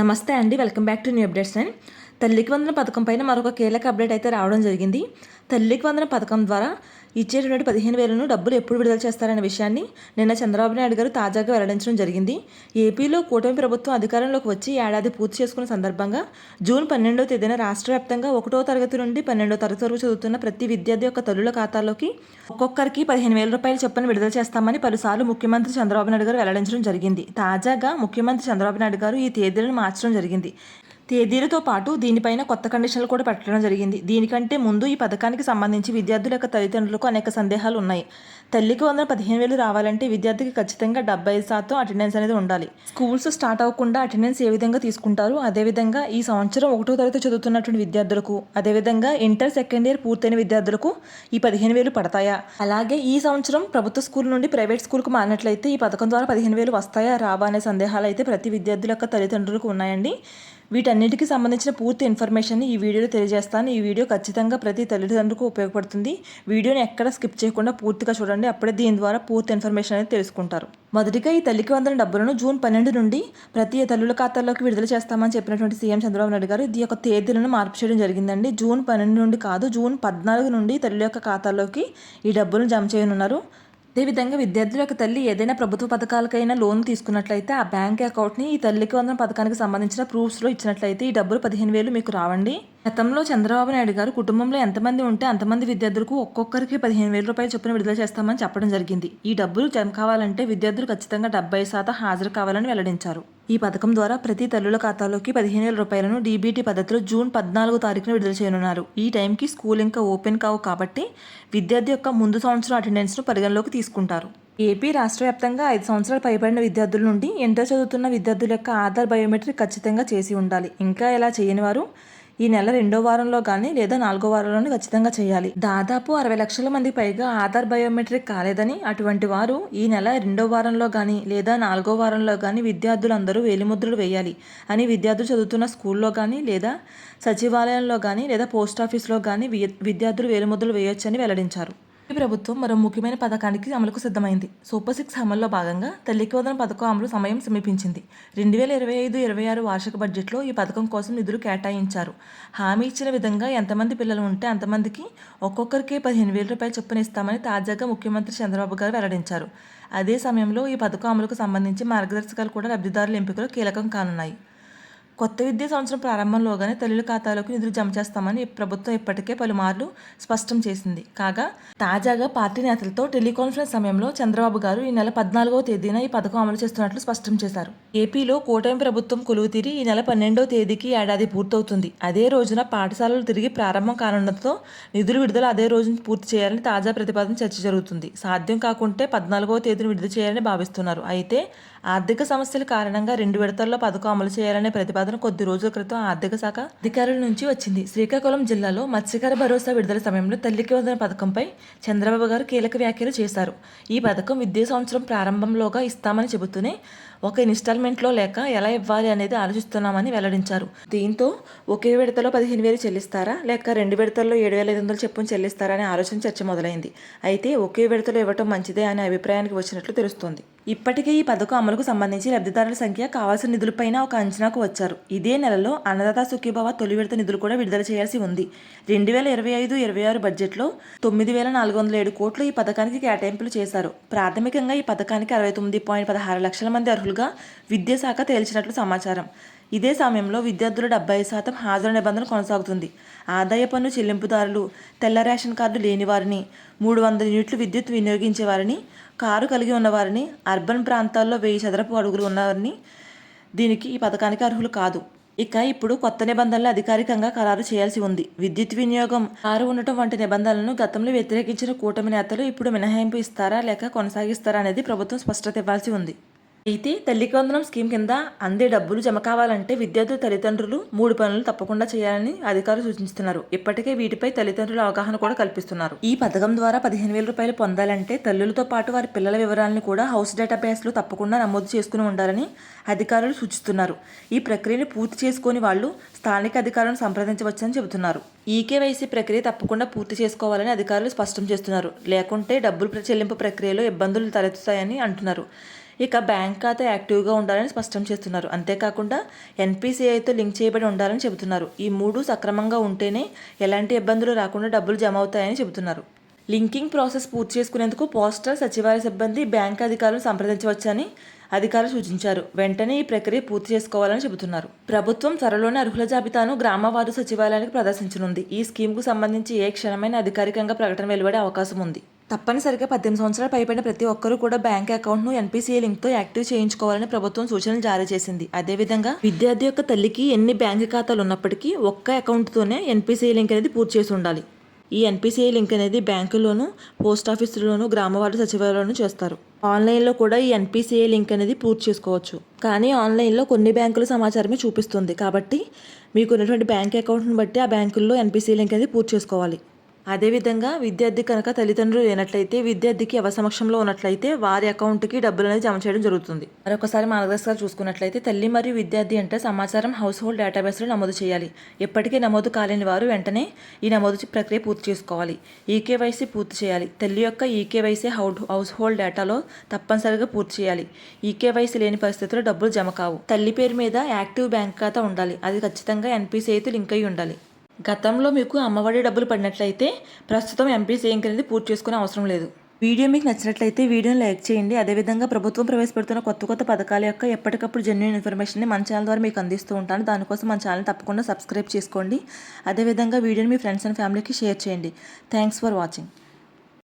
నమస్తే అండి. Welcome back to new updates and తల్లికి వందన పథకం పైన మరొక కీలక అప్డేట్ అయితే రావడం జరిగింది. తల్లికి వందన పథకం ద్వారా ఇచ్చేటటువంటి పదిహేను వేలను డబ్బులు ఎప్పుడు విడుదల చేస్తారనే విషయాన్ని నిన్న చంద్రబాబు నాయుడు గారు తాజాగా వెల్లడించడం జరిగింది. ఏపీలో కూటమి ప్రభుత్వం అధికారంలోకి వచ్చి ఏడాది పూర్తి చేసుకున్న సందర్భంగా జూన్ పన్నెండవ తేదీన రాష్ట్ర వ్యాప్తంగా ఒకటో తరగతి నుండి పన్నెండో తరగతి వరకు చదువుతున్న ప్రతి విద్యార్థి యొక్క తల్లుల ఖాతాలోకి ఒక్కొక్కరికి పదిహేను వేల రూపాయలు చొప్పున విడుదల చేస్తామని పలుసార్లు ముఖ్యమంత్రి చంద్రబాబు నాయుడు గారు వెల్లడించడం జరిగింది. తాజాగా ముఖ్యమంత్రి చంద్రబాబు నాయుడు గారు ఈ తేదీలను మార్చడం జరిగింది. తేదీలతో పాటు దీనిపైన కొత్త కండిషన్లు కూడా పెట్టడం జరిగింది. దీనికంటే ముందు ఈ పథకానికి సంబంధించి విద్యార్థుల యొక్క తల్లిదండ్రులకు అనేక సందేహాలు ఉన్నాయి. తల్లికి వందల పదిహేను వేలు రావాలంటే విద్యార్థికి ఖచ్చితంగా డెబ్బై ఐదు శాతం అటెండెన్స్ అనేది ఉండాలి. స్కూల్స్ స్టార్ట్ అవ్వకుండా అటెండెన్స్ ఏ విధంగా తీసుకుంటారు? అదేవిధంగా ఈ సంవత్సరం ఒకటో తరగతి చదువుతున్నటువంటి విద్యార్థులకు అదేవిధంగా ఇంటర్ సెకండ్ ఇయర్ పూర్తయిన విద్యార్థులకు ఈ పదిహేను వేలు పడతాయా? అలాగే ఈ సంవత్సరం ప్రభుత్వ స్కూల్ నుండి ప్రైవేట్ స్కూల్కు మారినట్లయితే ఈ పథకం ద్వారా పదిహేను వేలు వస్తాయా? రావా? అనే సందేహాలు అయితే ప్రతి విద్యార్థుల యొక్క తల్లిదండ్రులకు ఉన్నాయండి. వీటన్నిటికి సంబంధించిన పూర్తి ఇన్ఫర్మేషన్ ఈ వీడియోలో తెలియజేస్తాను. ఈ వీడియో ఖచ్చితంగా ప్రతి తల్లిదండ్రులకు ఉపయోగపడుతుంది. వీడియోని ఎక్కడ స్కిప్ చేయకుండా పూర్తిగా చూడండి. అప్పుడే దీని ద్వారా పూర్తి ఇన్ఫర్మేషన్ అనేది తెలుసుకుంటారు. మొదటిగా ఈ తల్లికి వందల డబ్బులను జూన్ పన్నెండు నుండి ప్రతి తల్లుల ఖాతాల్లోకి విడుదల చేస్తామని చెప్పినటువంటి సీఎం చంద్రబాబు నాయుడు గారు ఇది యొక్క తేదీలను మార్పు చేయడం జరిగిందండి. జూన్ పన్నెండు నుండి కాదు జూన్ పద్నాలుగు నుండి తల్లుల యొక్క ఖాతాల్లోకి ఈ డబ్బులను జమ చేయనున్నారు. అదేవిధంగా విద్యార్థుల యొక్క తల్లి ఏదైనా ప్రభుత్వ పథకాలకైనా లోన్ తీసుకున్నట్లయితే ఆ బ్యాంక్ అకౌంట్ని ఈ తల్లికి వందన పథకానికి సంబంధించిన ప్రూఫ్స్లో ఇచ్చినట్లయితే ఈ డబ్బులు పదిహేను వేలు మీకు రావండి. గతంలో చంద్రబాబు నాయుడు గారు కుటుంబంలో ఎంతమంది ఉంటే అంతమంది విద్యార్థులకు ఒక్కొక్కరికి పదిహేను వేల రూపాయలు చొప్పున విడుదల చేస్తామని చెప్పడం జరిగింది. ఈ డబ్బులు జమ కావాలంటే విద్యార్థులు ఖచ్చితంగా డెబ్బై శాతం హాజరు కావాలని వెల్లడించారు. ఈ పథకం ద్వారా ప్రతి తల్లుల ఖాతాలోకి పదిహేను వేల రూపాయలను డీబీటీ పద్ధతిలో జూన్ పద్నాలుగు తారీఖున విడుదల చేయనున్నారు. ఈ టైంకి స్కూల్ ఇంకా ఓపెన్ కావు కాబట్టి విద్యార్థి యొక్క ముందు సంవత్సరం అటెండెన్స్ను పరిగణలోకి తీసుకుంటారు. ఏపీ రాష్ట్ర వ్యాప్తంగా ఐదు సంవత్సరాలు పైబడిన విద్యార్థుల నుండి ఇంటర్ చదువుతున్న విద్యార్థుల యొక్క ఆధార్ బయోమెట్రిక్ ఖచ్చితంగా చేసి ఉండాలి. ఇంకా ఎలా చేయని వారు ఈ నెల రెండో వారంలో కానీ లేదా నాలుగో వారంలోనే ఖచ్చితంగా చేయాలి. దాదాపు అరవై లక్షల మంది పైగా ఆధార్ బయోమెట్రిక్ కాలేదని అటువంటి వారు ఈ నెల రెండో వారంలో కానీ లేదా నాలుగో వారంలో కానీ విద్యార్థులందరూ వేలిముద్రలు వేయాలి అని విద్యార్థులు చదువుతున్న స్కూల్లో కానీ లేదా సచివాలయంలో కానీ లేదా పోస్ట్ ఆఫీస్లో కానీ విద్యార్థులు వేలిముద్రలు వేయొచ్చని వెల్లడించారు. ఈ ప్రభుత్వం మరో ముఖ్యమైన పథకానికి అమలుకు సిద్ధమైంది. సూపర్ సిక్స్ అమల్లో భాగంగా తల్లికి వదన పథకం అమలు సమయం సమీపించింది. రెండు వేల ఇరవై ఐదు ఇరవై ఆరు వార్షిక బడ్జెట్లో ఈ పథకం కోసం నిధులు కేటాయించారు. హామీ ఇచ్చిన విధంగా ఎంతమంది పిల్లలు ఉంటే అంతమందికి ఒక్కొక్కరికి పదిహేను వేల రూపాయలు చొప్పున ఇస్తామని తాజాగా ముఖ్యమంత్రి చంద్రబాబు గారు వెల్లడించారు. అదే సమయంలో ఈ పథకం అమలుకు సంబంధించి మార్గదర్శకాలు కూడా లబ్ధిదారుల ఎంపికలో కీలకం కానున్నాయి. కొత్త విద్యా సంవత్సరం ప్రారంభంలోగానే తల్లుల ఖాతాలోకి నిధులు జమ చేస్తామని ప్రభుత్వం ఇప్పటికే పలుమార్లు స్పష్టం చేసింది. కాగా తాజాగా పార్టీ నేతలతో టెలికాన్ఫరెన్స్ సమయంలో చంద్రబాబు గారు ఈ నెల పద్నాలుగవ తేదీన ఈ పథకం అమలు చేస్తున్నట్లు స్పష్టం చేశారు. ఏపీలో కూటమి ప్రభుత్వం కొలువు తీరి ఈ నెల పన్నెండవ తేదీకి ఏడాది పూర్తవుతుంది. అదే రోజున పాఠశాలలు తిరిగి ప్రారంభం కానుండటంతో నిధులు విడుదల అదే రోజున పూర్తి చేయాలని తాజా ప్రతిపాదన చర్చ జరుగుతుంది. సాధ్యం కాకుంటే పద్నాలుగవ తేదీని విడుదల చేయాలని భావిస్తున్నారు. అయితే ఆర్థిక సమస్యల కారణంగా రెండు విడతల్లో పథకం అమలు చేయాలనే ప్రతిపాదన కొద్ది రోజుల క్రితం ఆర్థిక శాఖ అధికారుల నుంచి వచ్చింది. శ్రీకాకుళం జిల్లాలో మత్స్యకార భరోసా విడుదల సమయంలో తల్లికి వందన పథకంపై చంద్రబాబు గారు కీలక వ్యాఖ్యలు చేశారు. ఈ పథకం విద్యా సంవత్సరం ప్రారంభంలోగా ఇస్తామని చెబుతూనే ఒక ఇన్స్టాల్మెంట్లో లేక ఎలా ఇవ్వాలి అనేది ఆలోచిస్తున్నామని వెల్లడించారు. దీంతో ఒకే విడతలో పదిహేను వేలు చెల్లిస్తారా? లేక రెండు విడతల్లో ఏడు వేల ఐదు వందలు చెప్పును చెల్లిస్తారా అనే ఆలోచన చర్చ మొదలైంది. అయితే ఒకే విడతలో ఇవ్వటం మంచిదే అనే అభిప్రాయానికి వచ్చినట్లు తెలుస్తోంది. ఇప్పటికే ఈ పథకం అమలుకు సంబంధించి లబ్ధిదారుల సంఖ్య కావాల్సిన నిధులపైన ఒక అంచనాకు వచ్చారు. ఇదే నెలలో అన్నదాత సుఖీభవ తొలి విడత నిధులు కూడా విడుదల చేయాల్సి ఉంది. రెండు వేల ఇరవై ఐదు ఇరవై ఆరు బడ్జెట్లో తొమ్మిది వేల నాలుగు వందల ఏడు కోట్లు ఈ పథకానికి కేటాయింపులు చేశారు. ప్రాథమికంగా ఈ పథకానికి అరవై తొమ్మిది పాయింట్ పదహారు లక్షల మంది అర్హులుగా విద్యాశాఖ తేల్చినట్లు సమాచారం. ఇదే సమయంలో విద్యార్థుల డెబ్బై శాతం హాజరు నిబంధన కొనసాగుతుంది. ఆదాయ పన్ను చెల్లింపుదారులు తెల్ల రేషన్ కార్డు లేని వారిని మూడు వందల యూనిట్లు విద్యుత్ వినియోగించే వారిని కారు కలిగి ఉన్నవారిని అర్బన్ ప్రాంతాల్లో వెయ్యి చదరపు అడుగులు ఉన్నవారిని దీనికి ఈ పథకానికి అర్హులు కాదు. ఇక ఇప్పుడు కొత్త నిబంధనలు అధికారికంగా ఖరారు చేయాల్సి ఉంది. విద్యుత్ వినియోగం కారు ఉండటం వంటి నిబంధనలను గతంలో వ్యతిరేకించిన కూటమి నేతలు ఇప్పుడు మినహాయింపు ఇస్తారా లేక కొనసాగిస్తారా అనేది ప్రభుత్వం స్పష్టత ఇవ్వాల్సి ఉంది. అయితే తల్లి వందనం స్కీమ్ కింద అందే డబ్బులు జమ కావాలంటే విద్యార్థుల తల్లిదండ్రులు మూడు పనులు తప్పకుండా చేయాలని అధికారులు సూచిస్తున్నారు. ఇప్పటికే వీటిపై తల్లిదండ్రుల అవగాహన కూడా కల్పిస్తున్నారు. ఈ పథకం ద్వారా పదిహేను వేల రూపాయలు పొందాలంటే తల్లులతో పాటు వారి పిల్లల వివరాలను కూడా హౌస్ డేటాబేస్లో తప్పకుండా నమోదు చేసుకుని ఉండాలని అధికారులు సూచిస్తున్నారు. ఈ ప్రక్రియను పూర్తి చేసుకుని వాళ్ళు స్థానిక అధికారులను సంప్రదించవచ్చని చెబుతున్నారు. ఈకేవైసీ ప్రక్రియ తప్పకుండా పూర్తి చేసుకోవాలని అధికారులు స్పష్టం చేస్తున్నారు. లేకుంటే డబ్బులు చెల్లింపు ప్రక్రియలో ఇబ్బందులు తలెత్తుతాయని అంటున్నారు. ఇక బ్యాంక్ ఖాతా యాక్టివ్గా ఉండాలని స్పష్టం చేస్తున్నారు. అంతేకాకుండా ఎన్పిసిఐతో లింక్ చేయబడి ఉండాలని చెబుతున్నారు. ఈ మూడు సక్రమంగా ఉంటేనే ఎలాంటి ఇబ్బందులు రాకుండా డబ్బులు జమ అవుతాయని చెబుతున్నారు. లింకింగ్ ప్రాసెస్ పూర్తి చేసుకునేందుకు పోస్టల్ సచివాలయ సిబ్బంది బ్యాంక్ అధికారులను సంప్రదించవచ్చని అధికారులు సూచించారు. వెంటనే ఈ ప్రక్రియ పూర్తి చేసుకోవాలని చెబుతున్నారు. ప్రభుత్వం త్వరలోనే అర్హుల జాబితాను గ్రామవార్డు సచివాలయానికి ప్రదర్శించనుంది. ఈ స్కీమ్కు సంబంధించి ఏ క్షణమైన అధికారికంగా ప్రకటన వెలువడే అవకాశం ఉంది. తప్పనిసరిగా పద్దెనిమిది సంవత్సరాలు పైబడిన ప్రతి ఒక్కరూ కూడా బ్యాంక్ అకౌంట్ను ఎన్పీసీఏ లింక్తో యాక్టివ్ చేయించుకోవాలని ప్రభుత్వం సూచనలు జారీ చేసింది. అదేవిధంగా విద్యార్థి యొక్క తల్లికి ఎన్ని బ్యాంక్ ఖాతాలు ఉన్నప్పటికీ ఒక్క అకౌంట్తోనే ఎన్పీసీఏ లింక్ అనేది పూర్తి చేసి ఉండాలి. ఈ ఎన్పిసిఐ లింక్ అనేది బ్యాంకుల్లోను పోస్ట్ ఆఫీసుల్లోను గ్రామవార్డు సచివాలయంలోనూ చేస్తారు. ఆన్లైన్లో కూడా ఈ ఎన్పిసిఐ లింక్ అనేది పూర్తి చేసుకోవచ్చు. కానీ ఆన్లైన్లో కొన్ని బ్యాంకుల సమాచారమే చూపిస్తుంది. కాబట్టి మీకు ఉన్నటువంటి బ్యాంక్ అకౌంట్ని బట్టి ఆ బ్యాంకుల్లో ఎన్పిసిఐ లింక్ అనేది పూర్తి చేసుకోవాలి. అదేవిధంగా విద్యార్థి కనుక తల్లిదండ్రులు లేనట్లయితే విద్యార్థికి అవసమక్షంలో ఉన్నట్లయితే వారి అకౌంట్కి డబ్బులు అనేది జమ చేయడం జరుగుతుంది. మరొకసారి మార్గదర్శకాలు చూసుకున్నట్లయితే తల్లి మరియు విద్యార్థి అంటే సమాచారం హౌస్ హోల్డ్ డేటాబేస్లో నమోదు చేయాలి. ఎప్పటికీ నమోదు కాలేని వారు వెంటనే ఈ నమోదు ప్రక్రియ పూర్తి చేసుకోవాలి. ఈకేవైసీ పూర్తి చేయాలి. తల్లి యొక్క ఈకేవైసీ హౌడ్ హౌస్ హోల్డ్ డేటాలో తప్పనిసరిగా పూర్తి చేయాలి. ఈకేవైసీ లేని పరిస్థితుల్లో డబ్బులు జమ కావు. తల్లి పేరు మీద యాక్టివ్ బ్యాంక్ ఖాతా ఉండాలి. అది ఖచ్చితంగా ఎన్పిసిఐతో లింక్ అయి ఉండాలి. గతంలో మీకు అమ్మఒడి డబ్బులు పడినట్లయితే ప్రస్తుతం ఎంపీసీ లింక్ అనేది పూర్తి చేసుకునే అవసరం లేదు. వీడియో మీకు నచ్చినట్లయితే వీడియోని లైక్ చేయండి. అదేవిధంగా ప్రభుత్వం ప్రవేశపెడుతున్న కొత్త కొత్త పథకాల యొక్క ఎప్పటికప్పుడు జెన్యున్ ఇన్ఫర్మేషన్ని మన ఛానల్ ద్వారా మీకు అందిస్తూ ఉంటాను. దానికోసం మన ఛానల్ తప్పకుండా సబ్స్క్రైబ్ చేసుకోండి. అదేవిధంగా వీడియోని మీ ఫ్రెండ్స్ అండ్ ఫ్యామిలీకి షేర్ చేయండి. Thanks for watching